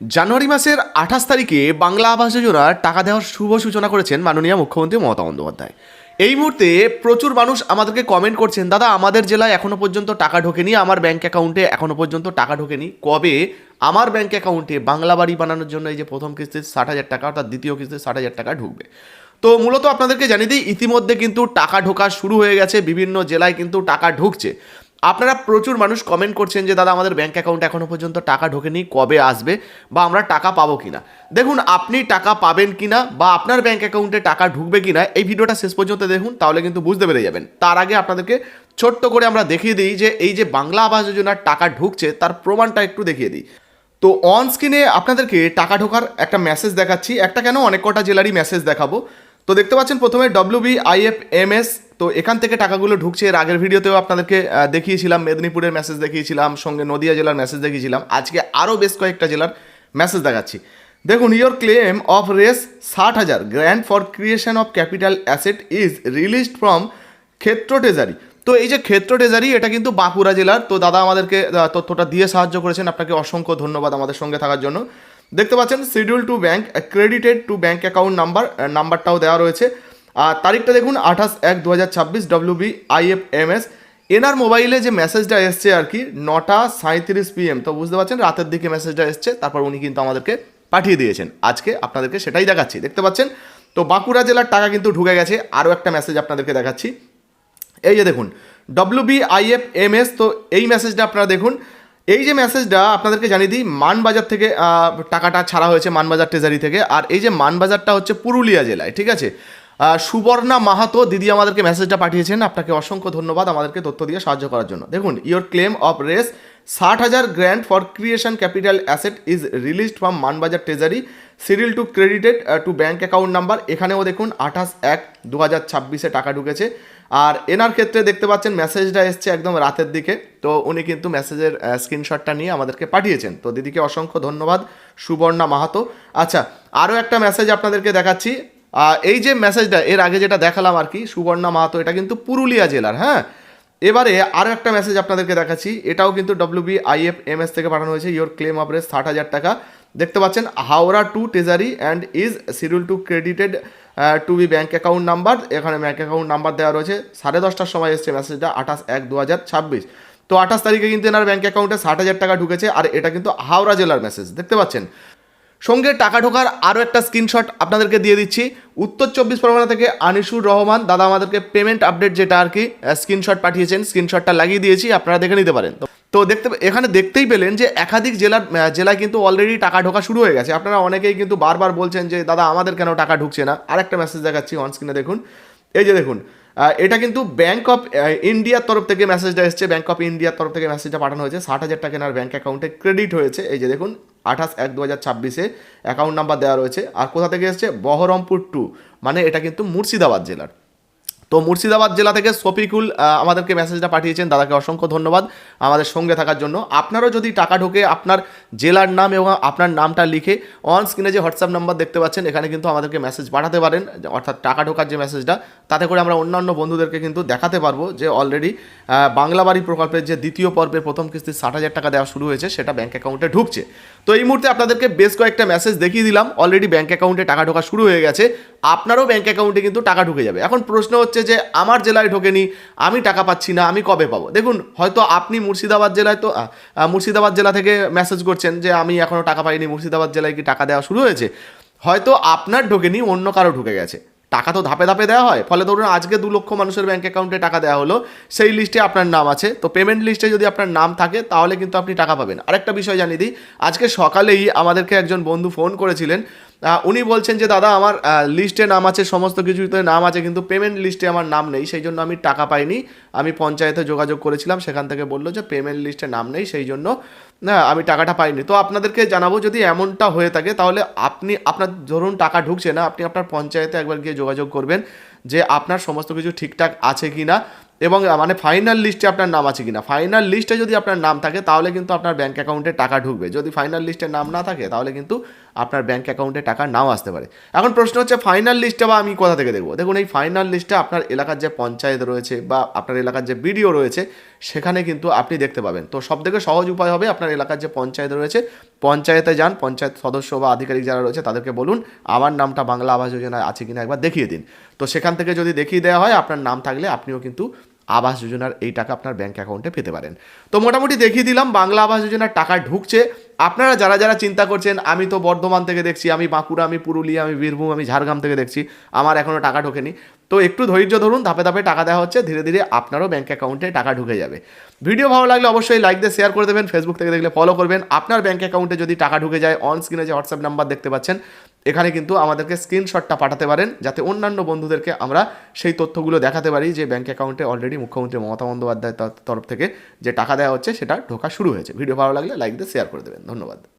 জানুয়ারি মাসের আঠাশ তারিখে বাংলা আবাস যোজনার টাকা দেওয়ার শুভ সূচনা করেছেন মাননীয় মুখ্যমন্ত্রী মমতা বন্দ্যোপাধ্যায়। এই মুহূর্তে প্রচুর মানুষ আমাদেরকে কমেন্ট করছেন, দাদা, আমাদের জেলায় এখনও পর্যন্ত টাকা ঢোকেনি, আমার ব্যাংক অ্যাকাউন্টে এখনও পর্যন্ত টাকা ঢোকেনি। কবে? আমার ব্যাংক অ্যাকাউন্টে বাংলা বাড়ি বানানোর জন্য এই যে প্রথম কিস্তির ষাট হাজার টাকা, অর্থাৎ দ্বিতীয় কিস্তির ষাট হাজার টাকা ঢুকবে। তো মূলত আপনাদেরকে জানিয়ে দিই, ইতিমধ্যে কিন্তু টাকা ঢোকা শুরু হয়ে গেছে, বিভিন্ন জেলায় কিন্তু টাকা ঢুকছে। আপনারা প্রচুর মানুষ কমেন্ট করছেন যে, দাদা, আমাদের ব্যাঙ্ক অ্যাকাউন্ট এখনও পর্যন্ত টাকা ঢোকেনি, কবে আসবে বা আমরা টাকা পাবো কিনা? দেখুন, আপনি টাকা পাবেন কিনা বা আপনার ব্যাঙ্ক অ্যাকাউন্টে টাকা ঢুকবে কিনা, এই ভিডিওটা শেষ পর্যন্ত দেখুন, তাহলে কিন্তু বুঝতে পেরে যাবেন। তার আগে আপনাদেরকে ছোট্ট করে আমরা দেখিয়ে দিই যে, এই যে বাংলা আবাস যোজনার টাকা ঢুকছে, তার প্রমাণটা একটু দেখিয়ে দিই। তো অন স্ক্রিনে আপনাদেরকে টাকা ঢোকার একটা মেসেজ দেখাচ্ছি, একটা কেন, অনেক কটা জেলারই মেসেজ দেখাবো। তো দেখতে পাচ্ছেন প্রথমে ডব্লিউ বি এম এস তো এখান থেকে টাকাগুলো ঢুকছে। এর আগের ভিডিওতেও আপনাদেরকে দেখিয়েছিলাম, মেদিনীপুরের মেসেজ দেখিয়েছিলাম, সঙ্গে নদিয়া জেলার মেসেজ দেখিয়েছিলাম। আজকে আরও বেশ কয়েকটা জেলার মেসেজ দেখাচ্ছি। দেখুন ইয়োর ক্লেম অফ রেস ষাট হাজার grant for creation of capital asset is released from ক্ষেত্র ট্রেজারি তো এই যে ক্ষেত্র ট্রেজারি এটা কিন্তু বাঁকুড়া জেলার। তো দাদা আমাদেরকে তথ্যটা দিয়ে সাহায্য করেছেন। আপনাকে অসংখ্য ধন্যবাদ আমাদের সঙ্গে থাকার জন্য। দেখতে পাচ্ছেন schedule to bank credited to bank account number নাম্বারটাও দেওয়া রয়েছে। আর তারিখটা দেখুন, আঠাশ এক দু হাজার ছাব্বিশ W B I F M S এনার মোবাইলে যে মেসেজটা এসছে আর কি, নটা সাঁত্রিশ পিএম তো বুঝতে পারছেন, রাতের দিকে মেসেজটা এসছে, তারপর উনি কিন্তু আমাদেরকে পাঠিয়ে দিয়েছেন। আজকে আপনাদেরকে সেটাই দেখাচ্ছি। দেখতে পাচ্ছেন, তো বাঁকুড়া জেলার টাকা কিন্তু ঢুকে গেছে, আরও একটা মেসেজ আপনাদেরকে দেখাচ্ছি। এই যে দেখুন W B I F M S তো এই মেসেজটা আপনারা দেখুন এই যে মেসেজটা আপনাদেরকে জানিয়ে দিই, মানবাজার থেকে টাকাটা ছাড়া হয়েছে মানবাজার ট্রেজারি থেকে। আর এই যে মানবাজারটা হচ্ছে পুরুলিয়া জেলায়, ঠিক আছে? সুবর্ণা মাহাতো দিদি আমাদেরকে মেসেজটা পাঠিয়েছেন। আপনাকে অসংখ্য ধন্যবাদ আমাদেরকে তথ্য দিয়ে সাহায্য করার জন্য। দেখুন ইয়োর ক্লেম অফ রেস ষাট হাজার grant for creation capital asset is released from Manbazar treasury Cyril to credited to bank account number এখানেও দেখুন, আঠাশ এক দু হাজার ছাব্বিশে টাকা ঢুকেছে। আর এনার ক্ষেত্রে দেখতে পাচ্ছেন মেসেজটা এসছে একদম রাতের দিকে। তো উনি কিন্তু মেসেজের স্ক্রিনশটটা নিয়ে আমাদেরকে পাঠিয়েছেন। তো দিদিকে অসংখ্য ধন্যবাদ, সুবর্ণা মাহাতো। আচ্ছা আরও একটা মেসেজ আপনাদেরকে দেখাচ্ছি। এই যে মেসেজটা এর আগে যেটা দেখালাম আর কি, সুবর্ণা মাহাতো, এটা কিন্তু পুরুলিয়া জেলার হ্যাঁ? এবারে আরও একটা মেসেজ আপনাদেরকে দেখাচ্ছি, এটাও কিন্তু W B I F M S থেকে পাঠানো হয়েছে। ইয়োর ক্লেম অফ রেস ষাট হাজার টাকা। দেখতে পাচ্ছেন, Howrah to treasury and is schedule to credited to B bank account number এখানে ব্যাঙ্ক অ্যাকাউন্ট নাম্বার দেওয়া রয়েছে। সাড়ে দশটার সময় এসছে মেসেজটা আঠাশ এক দু হাজার ছাব্বিশ। তো আঠাশ তারিখে কিন্তু এনার ব্যাঙ্ক অ্যাকাউন্টে ষাট হাজার টাকা ঢুকেছে, আর এটা কিন্তু হাওড়া জেলার মেসেজ দেখতে পাচ্ছেন? সঙ্গে টাকা ঢোকার আরও একটা স্ক্রিনশট আপনাদেরকে দিয়ে দিচ্ছি। উত্তর চব্বিশ পরগনা থেকে আনিসুর রহমান, দাদা আমাদেরকে পেমেন্ট আপডেট যেটা আর কি স্ক্রিনশট পাঠিয়েছেন স্ক্রিনশটটা লাগিয়ে দিয়েছি, আপনারা দেখে নিতে পারেন। তো- দেখতে এখানে দেখতেই পেলেন যে একাধিক জেলার জেলায় কিন্তু অলরেডি টাকা ঢোকা শুরু হয়ে গেছে। আপনারা অনেকেই কিন্তু বারবার বলছেন যে, দাদা, আমাদের কেন টাকা ঢুকছে না? আরেকটা মেসেজ দেখাচ্ছি অন স্ক্রিনে দেখুন। এই যে দেখুন এটা কিন্তু ব্যাঙ্ক অফ ইন্ডিয়ার তরফ থেকে মেসেজটা এসছে। ব্যাঙ্ক অফ ইন্ডিয়ার তরফ থেকে মেসেজটা পাঠানো হয়েছে। ষাট হাজার টাকা এনার ব্যাঙ্ক অ্যাকাউন্টে ক্রেডিট হয়েছে। এই যে দেখুন, আঠাশ এক দু হাজার ছাব্বিশে অ্যাকাউন্ট নাম্বার দেওয়া রয়েছে। আর কোথা থেকে এসছে? বহরমপুর টু মানে এটা কিন্তু মুর্শিদাবাদ জেলার। তো মুর্শিদাবাদ জেলা থেকে শফিকুল আমাদেরকে মেসেজটা পাঠিয়েছেন। দাদাকে অসংখ্য ধন্যবাদ আমাদের সঙ্গে থাকার জন্য। আপনারও যদি টাকা ঢোকে আপনার জেলার নাম এবং আপনার নামটা লিখে অন স্ক্রিনে যে হোয়াটসঅ্যাপ নাম্বার দেখতে পাচ্ছেন, এখানে কিন্তু আমাদেরকে মেসেজ পাঠাতে পারেন, অর্থাৎ টাকা ঢোকার যে মেসেজটা তাতে করে আমরা অন্যান্য বন্ধুদেরকে কিন্তু দেখাতে পারব যে অলরেডি বাংলা বাড়ি প্রকল্পের যে দ্বিতীয় পর্বের প্রথম কিস্তি ষাট হাজার টাকা দেওয়া শুরু হয়েছে, সেটা ব্যাঙ্ক অ্যাকাউন্টে ঢুকছে। তো এই মুহূর্তে আপনাদেরকে বেশ কয়েকটা মেসেজ দেখিয়ে দিলাম অলরেডি ব্যাঙ্ক অ্যাকাউন্টে টাকা ঢোকা শুরু হয়ে গেছে। আপনারও ব্যাঙ্ক অ্যাকাউন্টে কিন্তু টাকা ঢুকে যাবে। এখন প্রশ্ন হচ্ছে যে, আমার জেলায় ঢোকেনি, আমি টাকা পাচ্ছি না, আমি কবে পাবো? দেখুন, হয়তো আপনি মুর্শিদাবাদ জেলায় তো মুর্শিদাবাদ জেলা থেকে মেসেজ করছেন যে, আমি এখনও টাকা পাইনি, মুর্শিদাবাদ জেলায় কি টাকা দেওয়া শুরু হয়েছে? হয়তো আপনার ঢোকেনি, অন্য কারও ঢুকে গেছে। টাকা তো ধাপে ধাপে দেওয়া হয়। ফলে ধরুন, আজকে দু লক্ষ মানুষের ব্যাঙ্ক অ্যাকাউন্টে টাকা দেওয়া হলো, সেই লিস্টে আপনার নাম আছে। তো পেমেন্ট লিস্টে যদি আপনার নাম থাকে, তাহলে কিন্তু আপনি টাকা পাবেন। আরেকটা বিষয় জানিয়ে দিই, আজকে সকালেই আমাদেরকে একজন বন্ধু ফোন করেছিলেন উনি বলছেন যে, দাদা, আমার লিস্টে নাম আছে, সমস্ত কিছুতে নাম আছে, কিন্তু পেমেন্ট লিস্টে আমার নাম নেই। সেই জন্য আমি টাকা পাইনি। আমি পঞ্চায়েতে যোগাযোগ করেছিলাম, সেখান থেকে বলল যে পেমেন্ট লিস্টে নাম নেই, সেই জন্য আমি টাকাটা পাইনি। তো আপনাদেরকে জানাব, যদি এমনটা হয়ে থাকে, তাহলে আপনি, আপনার, ধরুন টাকা ঢুকছে না, আপনি আপনার পঞ্চায়েতে একবার গিয়ে যোগাযোগ করবেন। যে আপনার সমস্ত কিছু ঠিকঠাক আছে কি না এবং মানে ফাইনাল লিস্টে আপনার নাম আছে কিনা। ফাইনাল লিস্টে যদি আপনার নাম থাকে, তাহলে কিন্তু আপনার ব্যাঙ্ক অ্যাকাউন্টে টাকা ঢুকবে। যদি ফাইনাল লিস্টে নাম না থাকে, তাহলে কিন্তু আপনার ব্যাঙ্ক অ্যাকাউন্টে টাকা নাও আসতে পারে। এখন প্রশ্ন হচ্ছে ফাইনাল লিস্টে বা আমি কোথা থেকে দেখব? দেখুন, এই ফাইনাল লিস্টে আপনার এলাকার যে পঞ্চায়েত রয়েছে বা আপনার এলাকার যে বিডিও রয়েছে, সেখানে কিন্তু আপনি দেখতে পাবেন। তো সব থেকে সহজ উপায় হবে আপনার এলাকার যে পঞ্চায়েত রয়েছে পঞ্চায়েতে যান, পঞ্চায়েত সদস্য বা আধিকারিক যারা রয়েছে তাদেরকে বলুন, আমার নামটা বাংলা আবাস যোজনায় আছে কিনা একবার দেখিয়ে দিন। তো সেখান থেকে যদি দেখিয়ে দেওয়া হয়, আপনার নাম থাকলে আপনিও কিন্তু আবাস যোজনার এই টাকা আপনার ব্যাঙ্ক অ্যাকাউন্টে পেতে পারেন। তো মোটামুটি দেখিয়ে দিলাম, বাংলা আবাস যোজনার টাকা ঢুকছে। আপনারা যারা যারা চিন্তা করছেন, আমি তো বর্ধমান থেকে দেখছি, আমি বাঁকুড়া, আমি পুরুলিয়া, আমি বীরভূম, আমি ঝাড়গ্রাম থেকে দেখছি, আমার এখনও টাকা ঢোকেনি। তো একটু ধৈর্য ধরুন, ধাপে ধাপে টাকা দেওয়া হচ্ছে, ধীরে ধীরে আপনারও ব্যাঙ্ক অ্যাকাউন্টে টাকা ঢুকে যাবে। ভিডিও ভালো লাগলে অবশ্যই লাইক দিয়ে শেয়ার করে দেবেন ফেসবুক থেকে দেখলে ফলো করবেন। আপনার ব্যাঙ্ক অ্যাকাউন্টে যদি টাকা ঢুকে যায় অন স্ক্রিনে যে হোয়াটসঅ্যাপ নাম্বার দেখতে পাচ্ছেন, এখানে কিন্তু আমাদেরকে স্ক্রিনশটটা পাঠাতে পারেন, যাতে অন্যান্য বন্ধুদেরকে আমরা সেই তথ্যগুলো দেখাতে পারি যে ব্যাঙ্ক অ্যাকাউন্টে অলরেডি মুখ্যমন্ত্রী মমতা বন্দ্যোপাধ্যায়ের তরফ থেকে যে টাকা দেওয়া হচ্ছে, সেটা ঢোকা শুরু হয়েছে। ভিডিও ভালো লাগলে লাইক দিয়ে শেয়ার করে দেবেন। ধন্যবাদ।